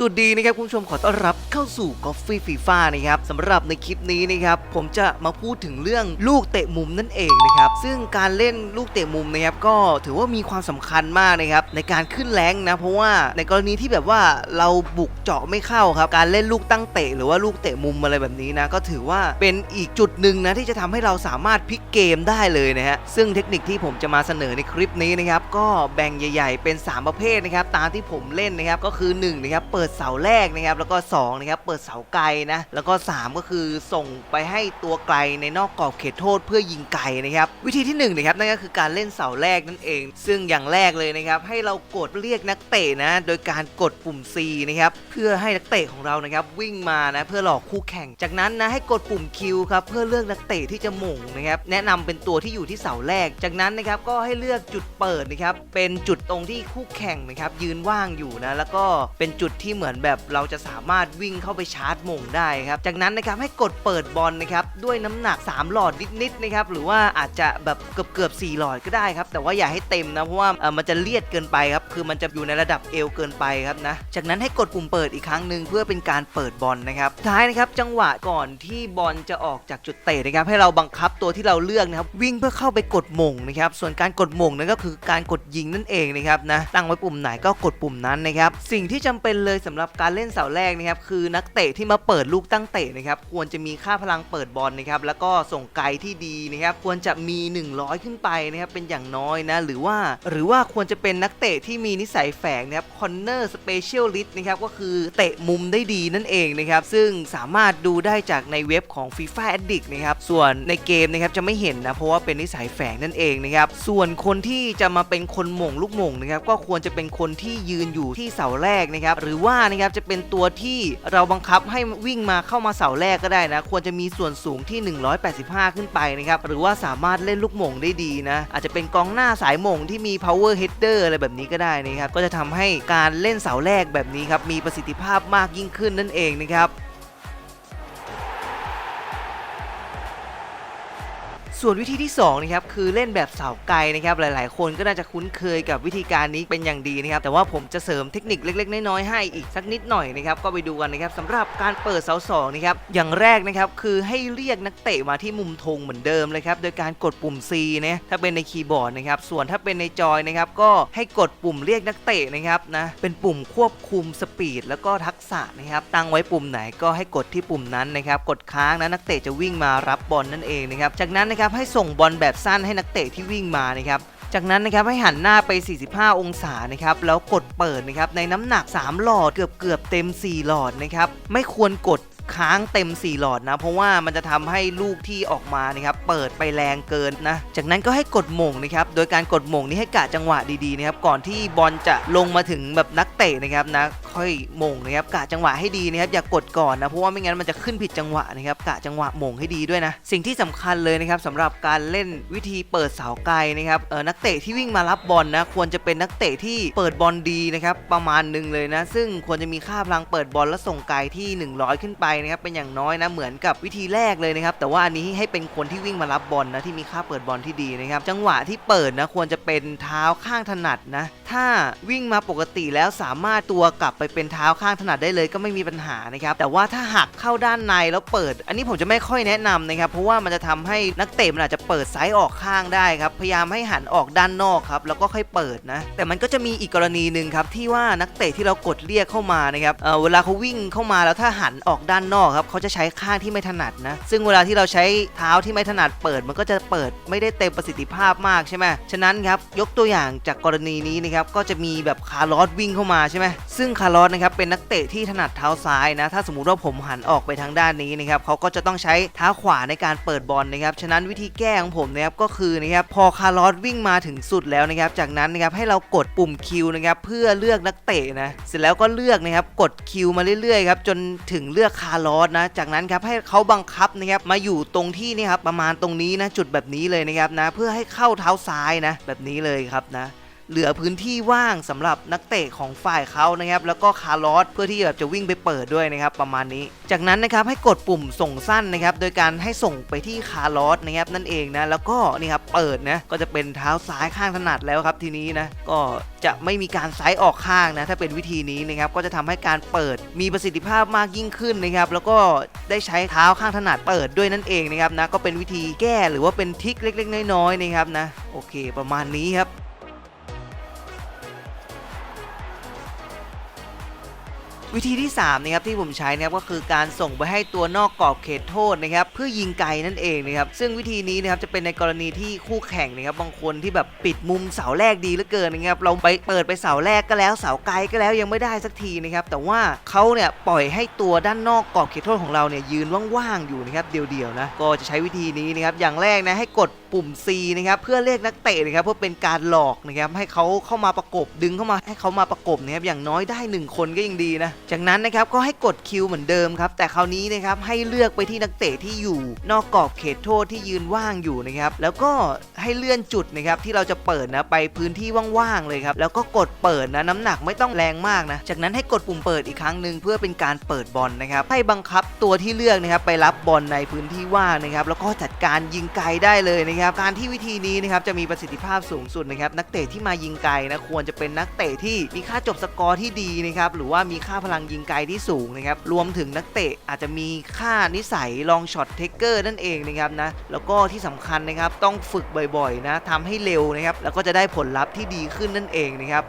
สวัสดีนะครับคุณผู้ชมขอต้อนรับเข้าสู่กอ f ฟ e ฟีฟ่านะครับสำหรับในคลิปนี้นะครับผมจะมาพูดถึงเรื่องลูกเตะมุมนั่นเองนะครับซึ่งการเล่นลูกเตะมุมนะครับก็ถือว่ามีความสำคัญมากนะครับในการขึ้นแรงนะเพราะว่าในกรณีที่แบบว่าเราบุกเจาะไม่เข้าครับการเล่นลูกตั้งเตะหรือว่าลูกเตะมุมอะไรแบบนี้นะก็ถือว่าเป็นอีกจุดหนึ่งนะที่จะทำให้เราสามารถพลิกเกมได้เลยนะฮะซึ่งเทคนิคที่ผมจะมาเสนอในคลิปนี้นะครับก็แบ่งใหญ่ ๆ เป็น 3 ประเภทนะครับตามที่ผมเล่นนะครับก็คือ1นะครับเปิดเสาแรกนะครับแล้วก็2นะครับเปิดเสาไกลนะแล้วก็ 3 ก็คือส่งไปให้ตัวไกลในนอกกรอบเขตโทษเพื่อยิงไกลนะครับวิธีที่1นะครับนั่นก็คือการเล่นเสาแรกนั่นเอง ซึ่งอย่างแรกเลยนะครับให้เรากดเรียกนักเตะนะโดยการกดปุ่ม C นะครับเพื่อให้นักเตะของเรานะครับวิ่งมานะเพื่อหลอกคู่แข่ง จากนั้นนะให้กดปุ่ม Q ครับเพื่อเลือกนักเตะที่จะหม่งนะครับแนะนำเป็นตัวที่อยู่ที่เสาแรก จากนั้นนะครับก็ให้เลือกจุดเปิดนะครับเป็นจุดตรงที่คู่แข่งนะครับยืนว่างอยู่นะแล้วก็เป็นจุดที่เหมือนแบบเราจะสามารถวิ่งเข้าไปชาร์จมงได้ครับจากนั้นนะครับให้กดเปิดบอลนะครับด้วยน้ำหนัก 3 หลอดนิดๆนะครับหรือว่าอาจจะแบบเกือบเกือบๆ4หลอดก็ได้ครับแต่ว่าอย่าให้เต็มนะเพราะว่ามันจะเลียดเกินไปครับคือมันจะอยู่ในระดับเอวเกินไปครับนะจากนั้นให้กดปุ่มเปิดอีกครั้งหนึ่งเพื่อเป็นการเปิดบอลนะครับท้ายนะครับจังหวะก่อนที่บอลจะออกจากจุดเตะนะครับให้เราบังคับตัวที่เราเลือกนะครับวิ่งเพื่อเข้าไปกดมงนะครับส่วนการกดมงนั่นก็คือการกดยิงนั่นเองนะครับนะตั้งไว้ปุ่มไหนก็กดปุ่มนั้นนะครับสิ่งที่จำเป็นเลยสำหรับการเล่นเสาแรกนะครับคือนักเตะที่มาเปิดลูกตั้งเตะนะครับควรจะมีค่าพลังเปิดบอลนะครับแล้วก็ส่งไกลที่ดีนะครับควรจะมี 100 ขึ้นไปนะครับเป็นอย่างน้อยนะหรือว่าหรือว่าควรจะเป็นนักเตะที่มีนิสัยแฝงนะครับคอนเนอร์สเปเชียลลิสต์นะครับก็คือเตะมุมได้ดีนั่นเองนะครับซึ่งสามารถดูได้จากในเว็บของ FIFA Addict นะครับส่วนในเกมนะครับจะไม่เห็นนะเพราะว่าเป็นนิสัยแฝงนั่นเองนะครับส่วนคนที่จะมาเป็นคนหม่งลูกหม่งนะครับก็ควรจะเป็นคนที่ยืนอยู่ที่เสาแรกนะครับหรือว่านะครับจะเป็นตัวที่เราบังคับให้วิ่งมาเข้ามาเสาแรกก็ได้นะ ควรจะมีส่วนสูงที่ 185 ขึ้นไปนะครับหรือว่าสามารถเล่นลูกหม่งได้ดีนะ อาจจะเป็นกองหน้าสายหม่งที่มี power header อะไรแบบนี้ก็ได้นะครับก็จะทำให้การเล่นเสาแรกแบบนี้ครับมีประสิทธิภาพมากยิ่งขึ้นนั่นเองนะครับ ส่วนวิธีที่2นะครับคือเล่นแบบเสาไกลนะครับหลาย ๆ คนก็น่าจะคุ้นเคยกับวิธีการนี้เป็นอย่างดีนะครับแต่ว่าผมจะเสริมเทคนิคเล็ก ๆ น้อย ๆ ให้อีกสักนิดหน่อยนะครับก็ไปดูกันนะครับสำหรับการเปิดเสาสองนะครับอย่างแรกนะครับคือให้เรียกนักเตะมาที่มุมธงเหมือนเดิมเลยครับโดยการกดปุ่ม C นะถ้าเป็นในคีย์บอร์ดนะครับส่วนถ้าเป็นในจอยนะครับก็ให้กดปุ่มเรียกนักเตะนะครับนะเป็นปุ่มควบคุมสปีดแล้วก็ทักษะนะครับตั้งไว้ปุ่มไหนก็ให้กดที่ปุ่มนั้นนะครับกดค้างนะนักเตะจะวิ่งมารับบอลนั่นเองนะครับจากนั้นนะครับให้ส่งบอลแบบสั้นให้นักเตะที่วิ่งมานะครับจากนั้นนะครับให้หันหน้าไป 45 องศานะครับแล้วกดเปิดนะครับในน้ำหนัก 3 หลอดเกือบเกือบเต็ม 4 หลอดนะครับไม่ควรกด ค้างเต็ม 4 หลอดนะ เพราะว่ามันจะทำให้ลูกที่ออกมานะครับเปิดไปแรงเกินนะ จากนั้นก็ให้กดหม่งนะครับโดยการกดหม่งนี้ให้กะจังหวะดีๆนะครับก่อนที่บอลจะลงมาถึงแบบนักเตะนะครับนะค่อยหม่งนะครับกะจังหวะให้ดีนะครับอย่ากดก่อนนะเพราะว่าไม่งั้นมันจะขึ้นผิดจังหวะนะครับกะจังหวะหม่งให้ดีด้วยนะ สิ่งที่สำคัญเลยนะครับสำหรับการเล่นวิธีเปิดเสาไกลนะครับเออนักเตะที่วิ่งมารับบอลนะควรจะเป็นนักเตะที่เปิดบอลดีนะครับประมาณหนึ่งเลยนะ ซึ่งควรจะมีค่าพลังเปิดบอลและส่งไกลที่ 100 ขึ้นไปนะครับเป็นอย่างน้อยนะเหมือนกับวิธีแรกเลยนะครับแต่ว่าอันนี้ให้เป็นคนที่วิ่งมารับบอลนะที่มีค่าเปิดบอลที่ดีนะครับจังหวะที่เปิดนะควรจะเป็นเท้าข้างถนัดนะถ้าวิ่งมาปกติแล้วสามารถตัวกลับไปเป็นเท้าข้างถนัดได้เลยก็ไม่มีปัญหานะครับแต่ว่าถ้าหักเข้าด้านในแล้วเปิด อันนี้ผมจะไม่ค่อยแนะนำนะครับเพราะว่ามันจะทำให้นักเตะมันอาจจะเปิดซ้ายออกข้างได้ครับพยายามให้หันออกด้านนอกครับแล้วก็ค่อยเปิดนะแต่มันก็จะมีอีกกรณีหนึ่งครับที่ว่านักเตะที่เรากดเรียกเข้ามานะครับเเวลาเขาวิ่งเข้ามาแล้วถ้าหันออกด้านนอกครับเขาจะใช้ข้างที่ไม่ถนัดนะ ซึ่งเวลาที่เราใช้เท้าที่ไม่ถนัดเปิดมันก็จะเปิดไม่ได้เต็มประสิทธิภาพมากใช่ไหมฉะนั้นครับยกตัวอย่างจากกรณีนี้นะครับก็จะมีแบบคาร์ลอสวิ่งเข้ามาใช่ไหมซึ่งคาร์ลอสนะครับเป็นนักเตะที่ถนัดเท้าซ้ายนะถ้าสมมุติว่าผมหันออกไปทางด้านนี้นะครับเขาก็จะต้องใช้เท้าขวาในการเปิดบอลนะครับฉะนั้นวิธีแก้ของผมนะครับก็คือนะครับพอคาร์ลอสวิ่งมาถึงสุดแล้วนะครับจากนั้นนะครับให้เรากดปุ่มคิวนะครับเพื่อเลือกนักเตะนะเสร็จแล้วก็เลือกนะครับกดคิวมาเรื่อยๆครับจนถึงเลือกคาร์ลอสนะ จากนั้นครับให้เขาบังคับนะครับมาอยู่ตรงที่นี่ครับประมาณตรงนี้นะจุดแบบนี้เลยนะครับนะ เพื่อให้เข้าเท้าซ้ายนะ แบบนี้เลยครับนะ เหลือพื้นที่ว่างสำหรับนักเตะของฝ่ายเขานะครับแล้วก็คาร์ลอสเพื่อที่แบบจะวิ่งไปเปิดด้วยนะครับประมาณนี้ จากนั้นนะครับให้กดปุ่มส่งสั้นนะครับโดยการให้ส่งไปที่คาร์ลอสนะครับนั่นเองนะแล้วก็นี่ครับเปิดนะก็จะเป็นเท้าซ้ายข้างถนัดแล้วครับทีนี้นะก็จะไม่มีการไซส์ออกข้างนะถ้าเป็นวิธีนี้นะครับก็จะทำให้การเปิดมีประสิทธิภาพมากยิ่งขึ้นนะครับแล้วก็ได้ใช้เท้าข้างถนัดเปิดด้วยนั่นเองนะครับนะก็เป็นวิธีแก้หรือว่าเป็นทริคเล็ก ๆ น้อยๆนะครับนะโอเค ประมาณนี้ครับ วิธีที่3นะครับที่ผมใช้นะครับก็คือการส่งไปให้ตัวนอกกรอบเขตโทษนะครับเพื่อยิงไกลนั่นเองนะครับซึ่งวิธีนี้นะครับจะเป็นในกรณีที่คู่แข่งนะครับบางคนที่แบบปิดมุมเสาแรกดีเหลือเกินนะครับเราไปเปิดไปเสาแรกก็แล้วเสาไกลก็แล้วยังไม่ได้สักทีนะครับแต่ว่าเขาเนี่ยปล่อยให้ตัวด้านนอกกรอบเขตโทษของเราเนี่ยยืนว่างๆอยู่นะครับเดียวๆนะก็จะใช้วิธีนี้นะครับอย่างแรกนะให้กดปุ่ม C นะครับเพื่อเรียกนักเตะนะครับเพื่อเป็นการหลอกนะครับให้เขาเข้ามาประกบดึงเข้ามาให้เขามาประกบนะครับอย่างน้อยได้ 1 คนก็ยังดีนะจากนั้นนะครับก็ให้กดคิวเหมือนเดิมครับแต่คราวนี้นะครับให้เลือกไปที่นักเตะที่อยู่นอกกรอบเขตโทษที่ยืนว่างอยู่นะครับแล้วก็ให้เลื่อนจุดนะครับที่เราจะเปิดนะไปพื้นที่ว่างๆเลยครับแล้วก็กดเปิดนะน้ำหนักไม่ต้องแรงมากนะจากนั้นให้กดปุ่มเปิดอีกครั้งหนึ่งเพื่อเป็นการเปิดบอลนะครับให้บังคับตัวที่เลือกนะครับไปรับบอลในพื้นที่ว่างนะครับแล้วก็จัดการยิงไกลได้เลยนะครับการที่วิธีนี้นะครับจะมีประสิทธิภาพสูงสุดนะครับนักเตะที่มายิงไกลนะควรจะเป็นนักเตะที่มีค่าจบสกอร์ที่ดีนะครับหรือว่ามีค่าพลังยิงไกลที่สูงนะครับรวมถึงนักเตะอาจจะมีค่านิสัยลองช็อตเทคเกอร์นั่นเองนะครับนะแล้วก็ที่สำคัญนะครับต้องฝึกบ่อยๆนะทำให้เร็วนะครับแล้วก็จะได้ผลลัพธ์ที่ดีขึ้นนั่นเองนะครับ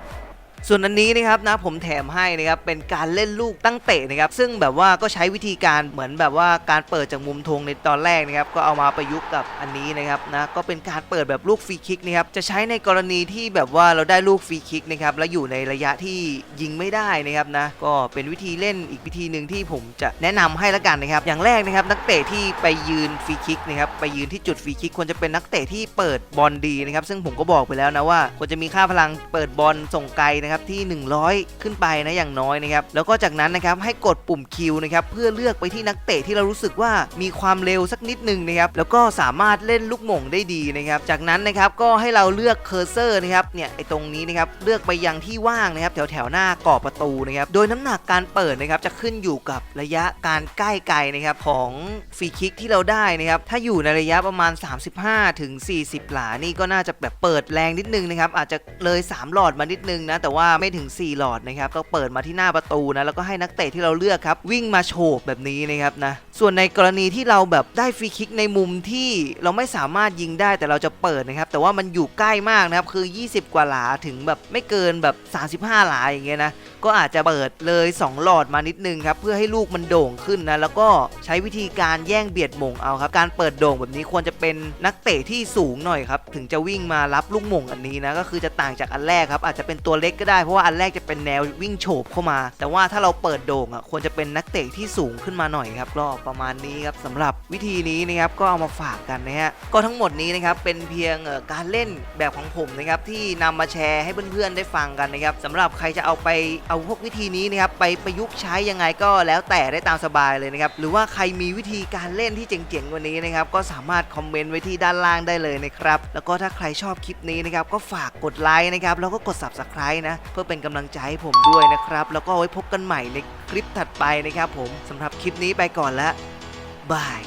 ส่วนอันนี้นะครับนะผมแถมให้นะครับเป็นการเล่นลูกตั้งเตะนะครับซึ่งแบบว่าก็ใช้วิธีการเหมือนแบบว่าการเปิดจากมุมธงในตอนแรกนะครับก็เอามาประยุกต์กับอันนี้นะครับนะก็เป็นการเปิดแบบลูกฟรีคิกนะครับจะใช้ในกรณีที่แบบว่าเราได้ลูกฟรีคิกนะครับแล้วอยู่ในระยะที่ยิงไม่ได้นะครับนะก็เป็นวิธีเล่นอีกวิธีหนึ่งที่ผมจะแนะนำให้ละกันนะครับอย่างแรกนะครับนักเตะที่ไปยืนฟรีคิกนะครับไปยืนที่จุดฟรีคิกควรจะเป็นนักเตะที่เปิดบอลดีนะครับซึ่งผมก็บอกไปแล้วนะว่าควรจะมีค่าพลังเปิดบอลส่งไกลนะครับที่ 100 ขึ้นไปนะอย่างน้อยนะครับแล้วก็จากนั้นนะครับให้กดปุ่มคิวนะครับเพื่อเลือกไปที่นักเตะที่เรารู้สึกว่ามีความเร็วสักนิดหนึ่งนะครับแล้วก็สามารถเล่นลูกหม่งได้ดีนะครับจากนั้นนะครับก็ให้เราเลือกเคอร์เซอร์นะครับเนี่ยไอตรงนี้นะครับเลือกไปยังที่ว่างนะครับแถวแถวหน้ากรอบประตูนะครับโดยน้ำหนักการเปิดนะครับจะขึ้นอยู่กับระยะการใกล้ไกลนะครับของฟรีคิกที่เราได้นะครับถ้าอยู่ในระยะประมาณ 35 ถึง 40 หลานี่ก็น่าจะแบบเปิดแรงนิดนึงนะครับอาจจะเลย 3 หลอดมานิดนึงนะแต่ว่าว่าไม่ถึง 4 หลอดนะครับก็เปิดมาที่หน้าประตูนะแล้วก็ให้นักเตะที่เราเลือกครับ วิ่งมาโฉบแบบนี้นะครับนะส่วนในกรณีที่เราแบบได้ฟรีคิกในมุมที่เราไม่สามารถยิงได้แต่เราจะเปิดนะครับ แต่ว่ามันอยู่ใกล้มากนะครับคือ 20 กว่าหลาถึงแบบไม่เกินแบบ 35 หลาอย่างเงี้ยนะก็อาจจะเปิดเลย 2 หลอดมานิดนึงครับเพื่อให้ลูกมันโด่งขึ้นนะแล้วก็ใช้วิธีการแย่งเบียดหม่งเอาครับการเปิดโด่งแบบนี้ควรจะเป็นนักเตะที่สูงหน่อยครับถึงจะวิ่งมารับลูกหม่งอันนี้นะก็คือจะต่างจากอันแรกครับอาจจะเป็นตัวเล็กก็ได้เพราะว่าอันแรกจะเป็นแนววิ่งโฉบเข้ามา แต่ว่าถ้าเราเปิดโด่งอะควรจะเป็นนักเตะที่สูงขึ้นมาหน่อยครับก็ประมาณนี้ครับสำหรับวิธีนี้นะครับก็เอามาฝากกันนะฮะก็ทั้งหมดนี้นะครับเป็นเพียงการเล่นแบบของผมนะครับที่นำมาแชร์ให้เพื่อนๆได้ฟังกันนะครับสำหรับใครจะเอาไปเอาพวกวิธีนี้นะครับไปประยุกต์ใช้ยังไงก็แล้วแต่ได้ตามสบายเลยนะครับหรือว่าใครมีวิธีการเล่นที่เจ๋งๆกว่านี้นะครับก็สามารถคอมเมนต์ไว้ที่ด้านล่างได้เลยนะครับแล้วก็ถ้าใครชอบคลิปนี้นะครับก็ฝากกดไลค์นะครับแล้วก็กด subscribe นะเพื่อเป็นกำลังใจให้ผมด้วยนะครับ แล้วก็ไว้พบกันใหม่ในคลิปถัดไปนะครับผมสำหรับคลิปนี้ไปก่อนละบาย